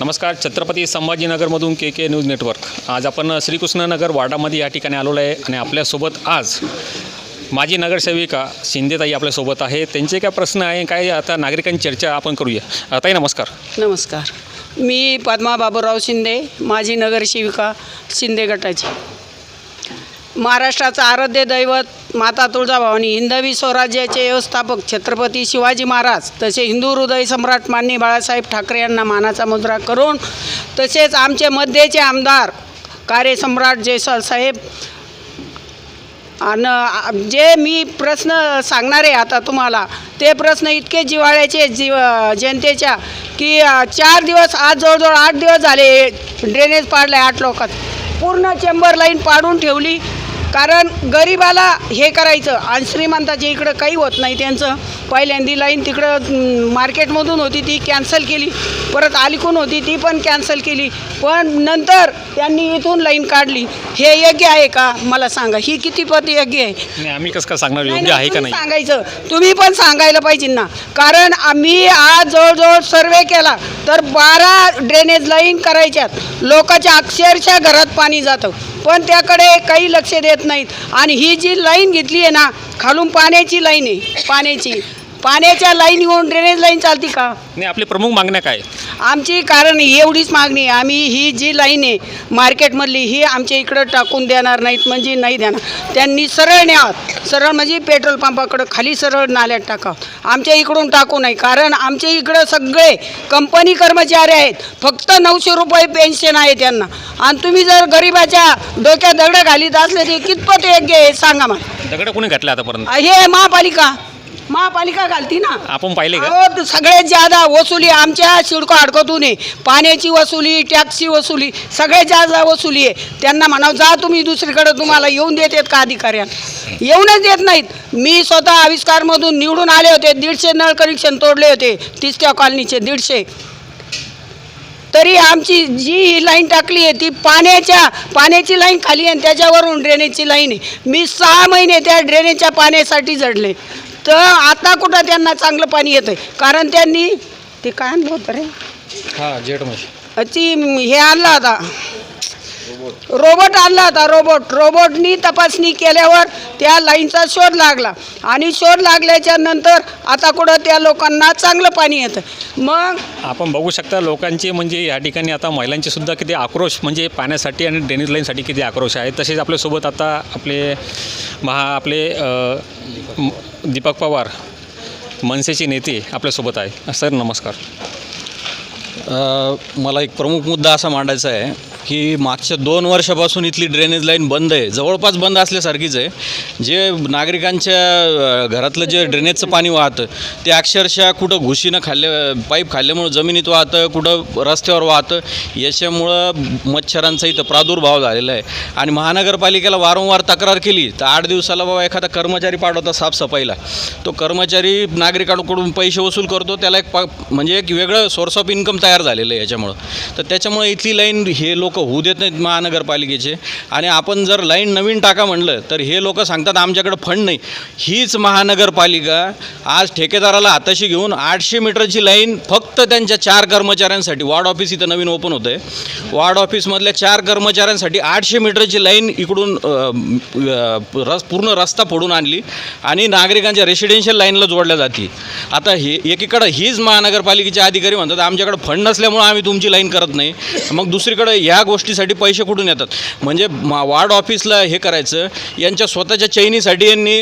नमस्कार छत्रपती संभाजीनगरमधून K K news network. आज आपण श्रीकृष्णनगर वार्डामध्ये या ठिकाणी आलेलो आहे आणि आपल्यासोबत आज माजी नगरसेविका शिंदेताई आपल्यासोबत आहे. त्यांचे काय प्रश्न आहे काय आता नागरिकांची चर्चा आपण करूया. आताही ताई नमस्कार. नमस्कार. मी पद्मा बाबूराव शिंदे माजी नगरसेविका शिंदे गटाची. महाराष्ट्राचं आराध्य दैवत माता तुळजाभवानी हिंदवी स्वराज्याचे व्यवस्थापक छत्रपती शिवाजी महाराज तसे हिंदू हृदय सम्राट मान्य बाळासाहेब ठाकरे यांना मानाचा मुद्रा करून तसेच आमचे मध्येचे आमदार कार्यसम्राट जयस्वाल साहेब आणि जे मी प्रश्न सांगणार आहे आता तुम्हाला ते प्रश्न इतके जिव्हाळ्याचे जीव जनतेच्या की चार दिवस आज जवळजवळ आठ दिवस झाले ड्रेनेज पाडलं आहे आठ लोकात पूर्ण चेंबर लाईन पाडून ठेवली कारण गरिबाला हे करायचं आणि श्रीमंताच्या इकडं काही होत नाही त्यांचं. पहिल्यांदी लाईन तिकडं मार्केटमधून होती ती कॅन्सल केली. परत अलीकून होती ती पण कॅन्सल केली. पण नंतर त्यांनी इथून लाईन काढली. हे योग्य आहे का? मला सांगा. ही किती पद योग्य आहे? आम्ही कसं काय सांगणार? योग्य आहे का नाही? सांगायचं. तुम्ही पण सांगायला पाहिजे ना. कारण आम्ही आज जवळजवळ सर्वे केला तर बारा ड्रेनेज लाईन करायच्यात. लोकांच्या अक्षरशः घरात पाणी जातं. पण त्याकडे काही लक्ष देत नाहीत. आणि ही जी लाईन घेतली आहे ना खालून पाण्याची लाईन आहे पाण्याची. पाण्याच्या लाईन येऊन ड्रेनेज लाईन चालती का? नाही आपली प्रमुख मागण्या काय? आमची कारण एवढीच मागणी आहे. आम्ही ही जी लाईन आहे मार्केटमधली ही आमच्या इकडं टाकून देणार नाहीत म्हणजे नाही देणार. त्यांनी सरळ न्यावं सरळ म्हणजे पेट्रोल पंपाकडं खाली सरळ नाल्यात टाकावं आमच्या इकडून टाकू नाही कारण आमच्या इकडं सगळे कंपनी कर्मचारी आहेत. फक्त नऊशे रुपये पेन्शन आहे त्यांना. आणि तुम्ही जर गरिबाच्या डोक्यात दगडं घालीत असले ते कितपत योग्य आहे सांगा मला. दगड कोणी घातलं आतापर्यंत? हे महापालिका. महापालिका घालती ना. आपण पाहिले का? अहो, त- सगळ्यात ज्यादा वसुली आमच्या सिडको हडकोतून आहे पाण्याची वसुली टॅक्सची वसुली सगळ्यात जास्त वसुली आहे. त्यांना म्हणावं जा तुम्ही दुसरीकडे तुम्हाला येऊन देतात का अधिकाऱ्यांना येऊनच देत नाहीत. मी स्वतः आविष्कारमधून निवडून आले होते दीडशे नळ कनेक्शन तोडले होते तिसऱ्या कॉलनीचे दीडशे. तरी आमची जी ही लाईन टाकली आहे ती पाण्याच्या पाण्याची लाईन खाली आहे आणि त्याच्यावरून ड्रेनेजची लाईन आहे. मी सहा महिने त्या ड्रेनेजच्या पाण्यासाठी जडले तर आता कुठं त्यांना चांगलं पाणी येतं आहे कारण त्यांनी ते काय आणलं होतं रे? हां मशी ती हे आणला होता रोबोट आणला होता रोबोट रोबोटनी तपासणी केल्यावर त्या लाईनचा शोध लागला. आणि शोध लागल्याच्या नंतर आता कुठं त्या लोकांना चांगलं पाणी येतं. मग आपण बघू शकता लोकांचे म्हणजे या ठिकाणी आता महिलांचे सुद्धा किती आक्रोश म्हणजे पाण्यासाठी आणि ड्रेनेज लाईनसाठी किती आक्रोश आहे. तसेच आपल्यासोबत आता आपले महा आपले दीपक पवार मनसेचे नेते आपल्यासोबत आहे. सर नमस्कार. मला एक प्रमुख मुद्दा असा मांडायचा आहे. की मागच्या दोन वर्षापासून इथली ड्रेनेज लाईन बंद आहे. जवळपास बंद असल्यासारखीच आहे. जे नागरिकांच्या घरातलं जे ड्रेनेजचं पाणी वाहतं ते अक्षरशः कुठं घुशीनं खाल्ल्या पाईप खाल्ल्यामुळं जमिनीत वाहतं कुठं रस्त्यावर वाहतं याच्यामुळं मच्छरांचा इथं प्रादुर्भाव झालेला आहे. आणि महानगरपालिकेला वारंवार तक्रार केली तर आठ दिवसाला बाबा एखादा कर्मचारी पाठवता साफसफाईला. तो कर्मचारी नागरिकांकडून पैसे वसूल करतो त्याला एक पा म्हणजे एक वेगळं सोर्स ऑफ इन्कम तयार झालेलं आहे याच्यामुळं. तर त्याच्यामुळे इथली लाईन हे लोक होऊ देत नाहीत महानगरपालिकेचे. आणि आपण जर लाईन नवीन टाका म्हणलं तर हे लोक सांगतात आमच्याकडं फंड नाही. हीच महानगरपालिका आज ठेकेदाराला हाताशी घेऊन आठशे मीटरची लाईन फक्त त्यांच्या चार कर्मचाऱ्यांसाठी वार्ड ऑफिस इथं नवीन ओपन होतं आहे वार्ड ऑफिसमधल्या चार कर्मचाऱ्यांसाठी आठशे मीटरची लाईन इकडून रस पूर्ण रस्ता फोडून आणली आणि नागरिकांच्या रेसिडेन्शियल लाईनला जोडल्या जाते. आता हे एकीकडं हीच महानगरपालिकेचे अधिकारी म्हणतात आमच्याकडं फंड नसल्यामुळं आम्ही तुमची लाईन करत नाही. मग दुसरीकडं ह्या गोष्टीसाठी पैसे कुठून येतात? म्हणजे मा वार्ड ऑफिसला हे करायचं यांच्या स्वतःच्या चैनीसाठी यांनी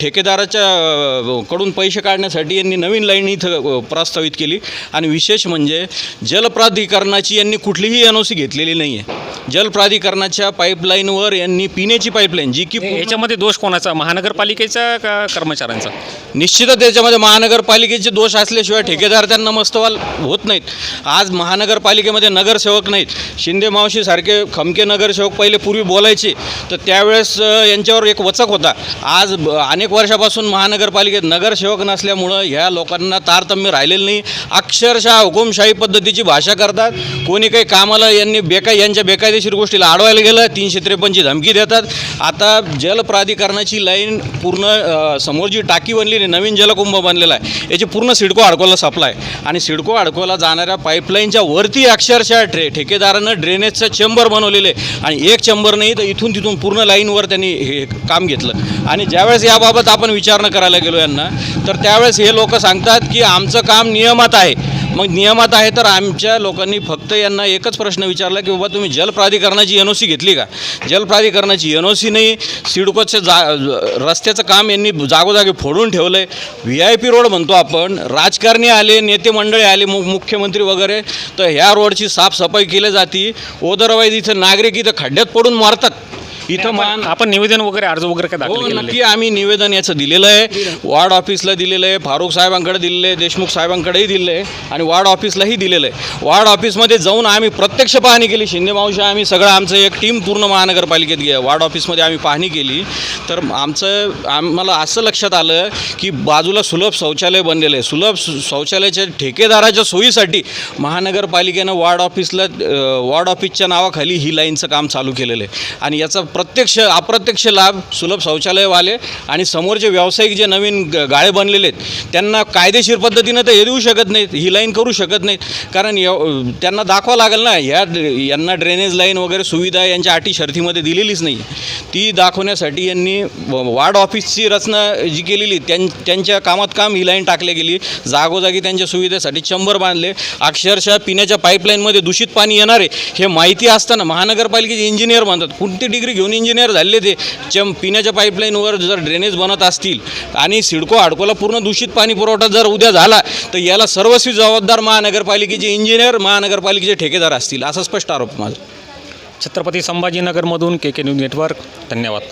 ठेकेदाराच्या कडून पैसे काढण्यासाठी यांनी नवीन लाईन इथं प्रस्तावित केली. आणि विशेष म्हणजे जलप्राधिकरणाची यांनी कुठलीही एन ओ सी घेतलेली नाही आहे जलप्राधिकरणाच्या पाईपलाईनवर यांनी पिण्याची पाईपलाईन जी की पूर्ण- याच्यामध्ये दोष कोणाचा? महानगरपालिकेचा का कर्मचाऱ्यांचा? निश्चितच त्याच्यामध्ये महानगरपालिकेचे दोष असल्याशिवाय ठेकेदार त्यांना मस्तवाल होत नाहीत. आज महानगरपालिकेमध्ये नगरसेवक नाहीत. शिंदे मावशीसारखे खमके नगरसेवक पहिले पूर्वी बोलायचे तर त्यावेळेस अ, यांच्यावर एक वचक होता. आज ब- अनेक वर्षापासून महानगरपालिकेत नगरसेवक नसल्यामुळं ह्या लोकांना तारतम्य राहिलेलं नाही. अक्षरशः हुकुमशाही पद्धतीची भाषा करतात. कोणी काही कामाला यांनी बेका यांच्या बेकायदेशीर कायदेशीर गोष्टीला अडवायला गेलं तीनशे त्रेपन्नची धमकी देतात. आता जलप्राधिकरणाची लाईन पूर्ण समोर जी टाकी बनलेली आहे, नवीन जलकुंभ बनलेला आहे याची पूर्ण सिडको अडकोला सप्लाय आणि सिडको अडकोला जाणाऱ्या पाईपलाईनच्या वरती अक्षरशः ठे ठेकेदारानं ड्रेनेजचं चेंबर बनवलेले आहे. आणि एक चेंबर नाही तर इथून तिथून पूर्ण लाईनवर त्यांनी हे काम घेतलं. आणि ज्यावेळेस याबाबत आपण विचारणा करायला गेलो यांना तर त्यावेळेस हे लोक सांगतात की आमचं काम नियमात आहे. मग नियमात आहे तर आमच्या लोकांनी फक्त यांना एकच प्रश्न विचारला की बाबा तुम्ही जलप्राधिकरणाची एन ओ सी घेतली का? जलप्राधिकरणाची एन ओ सी नाही सिडकोचं जा रस्त्याचं काम यांनी जागोजागी फोडून ठेवलं आहे व्ही आय पी रोड म्हणतो आपण राजकारणी आले नेते मंडळी आले मु मुख्यमंत्री वगैरे तर ह्या रोडची साफसफाई केली जाते. ओदरवाईज इथं नागरिक इथं खड्ड्यात पडून मारतात. इथं मान आपण निवेदन वगैरे अर्ज वगैरे काय दाखल हो केलेले? नक्की आम्ही निवेदन याचं दिलेलं आहे. वार्ड ऑफिसला दिलेलं आहे. फारुख साहेबांकडे दिलेलं आहे. देशमुख साहेबांकडेही दिलेलं आहे. आणि वार्ड ऑफिसलाही दिलेलं आहे. वार्ड ऑफिसमध्ये जाऊन आम्ही प्रत्यक्ष पाहणी केली. शिंदे मावशी आम्ही सगळं आमचं एक टीम पूर्ण महानगरपालिकेत गे वार्ड ऑफिसमध्ये आम्ही पाहणी केली. तर आमचं आम्हाला असं लक्षात आलं की बाजूला सुलभ शौचालय बनलेलं आहे. सुलभ शौचालयाच्या ठेकेदाराच्या सोयीसाठी महानगरपालिकेनं वार्ड ऑफिसला अ, वार्ड ऑफिसच्या नावाखाली ही लाईनचं काम चालू केलेलं आहे. आणि याचा प्रत्यक्ष अप्रत्यक्ष लाभ सुलभ शौचालयवाले आणि समोरचे व्यावसायिक जे नवीन ग- गाळे बनलेले आहेत त्यांना कायदेशीर पद्धतीनं तर हे देऊ शकत नाहीत ही लाईन करू शकत नाहीत. कारण एव- त्यांना दाखवा लागेल ना ह्या यांना ड्रेनेज लाईन वगैरे सुविधा यांच्या अटी शर्थीमध्ये दिलेलीच नाही ती दाखवण्यासाठी यांनी वार्ड ऑफिसची रचना जी केलेली त्यां त्यांच्या कामात काम ही लाईन टाकली गेली. जागोजागी त्यांच्या सुविधेसाठी चंबर बांधले. अक्षरशः पिण्याच्या पाईपलाईनमध्ये दूषित पाणी येणार आहे हे माहिती असताना महानगरपालिकेचे इंजिनियर बांधतात कोणती डिग्री घेऊन इंजिनियर झाले ते. चम पिण्याच्या पाईपलाईनवर जर ड्रेनेज बनत असतील आणि सिडको हाडकोला पूर्ण दूषित पाणी पुरवठा जर उद्या झाला तर याला सर्वस्वी जबाबदार महानगरपालिकेचे इंजिनियर महानगरपालिकेचे ठेकेदार असतील असा स्पष्ट आरोप माझा. छत्रपती संभाजीनगरमधून के के न्यूज नेटवर्क धन्यवाद.